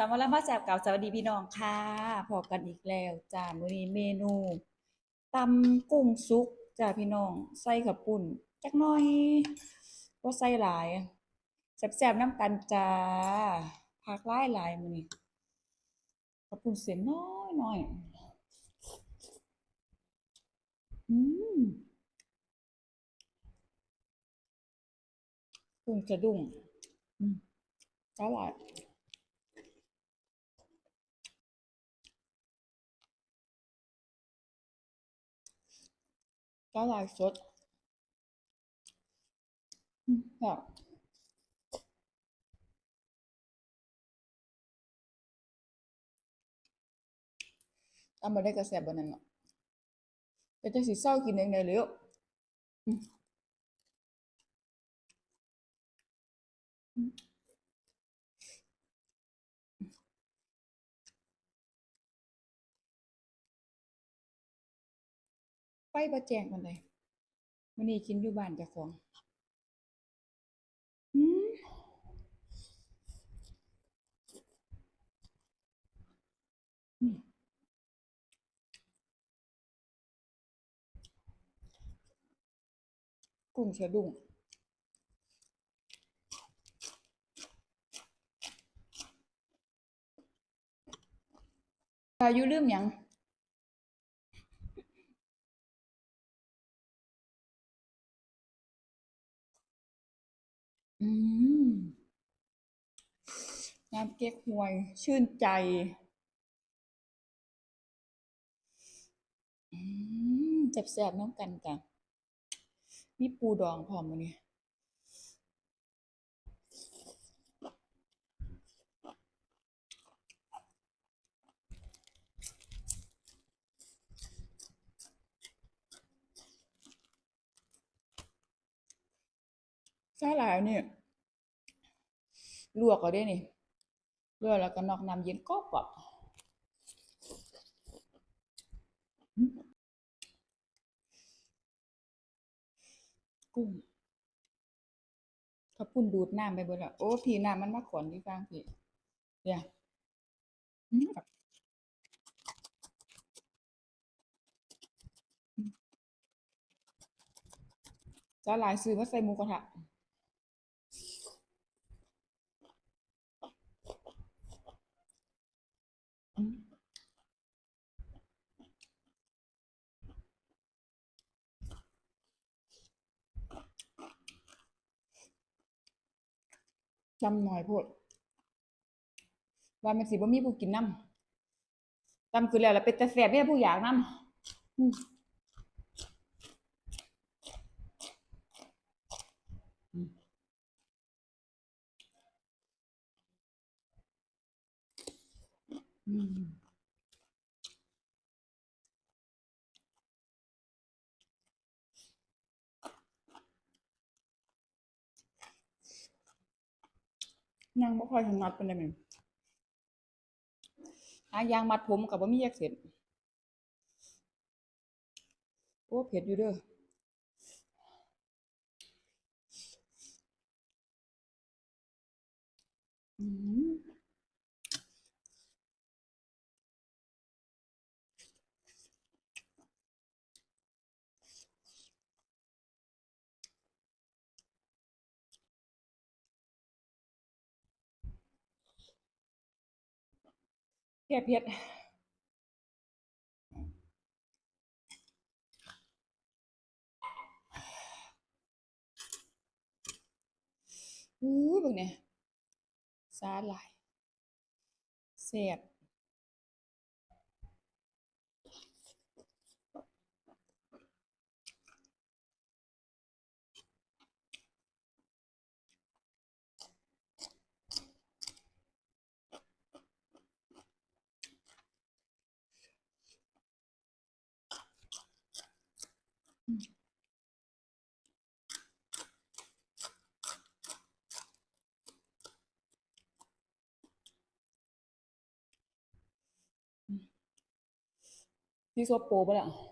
สำหรับมาแซ่บเก่าสวัสดีพี่น้องค่ะพบกันอีกแล้วจ้ามื้อนี้เมนูตำกุ้งสุกจ้าพี่น้องใส่ข้าปุ้นจักน่อยบ่ใส่หลายแซ่บๆน้ำกันจ้าผักหลายหลายมื้อนี้ข้าปุ้นเส้นน้อยน้อยอืมกุ้งสะดุ้งอืมอร่อย ก็ลายสดอืมแบบเอามาได้กระแสบนนั้นเนาะแต่จะสิเศร้ากินเองในเร็วอืมอืม ไฟประแจงกันเลยวันนี้กินอยู่บ้านเจ้าของอืมอืมกุ้งสะดุ้งอายุลืมยัง น้ำเก๊กฮวย ชื่นใจแซบๆน้ำกันจ้ะมีปูดองพร้อมมื้อนี้สาหร่ายนี่ย ลวกเอาได้นี่ลวกแล้วก็นอกน้ำเย็นกรอบกุ้งข้าวปุ้นดูดน้ำไปเบิดแล้วโอ้พี่น้ำมันมาขอนที่ฟังพี่เนี่ยอืมสาหร่ายซื้อมาใส่หมูกระทะ อืม จำหน่อยโพดว่ามันสิบ่มีผู้กินน้ำจำคือแล้วล้วเป็นแต่แสบเนี่ยผู้อยากน้ำอืม อืมอืมยังบ่ค่อยถนัดเป็นใดแม่หายางมัดผมกับ่มีแยกเสร็จโอ้เผ็ดอยู่เด้ออืม เผ็บเผ็ดอู้เบิ่งเนี่ยสาหร่ายเสียบ อืมพี่โซโปบ่ล่ะ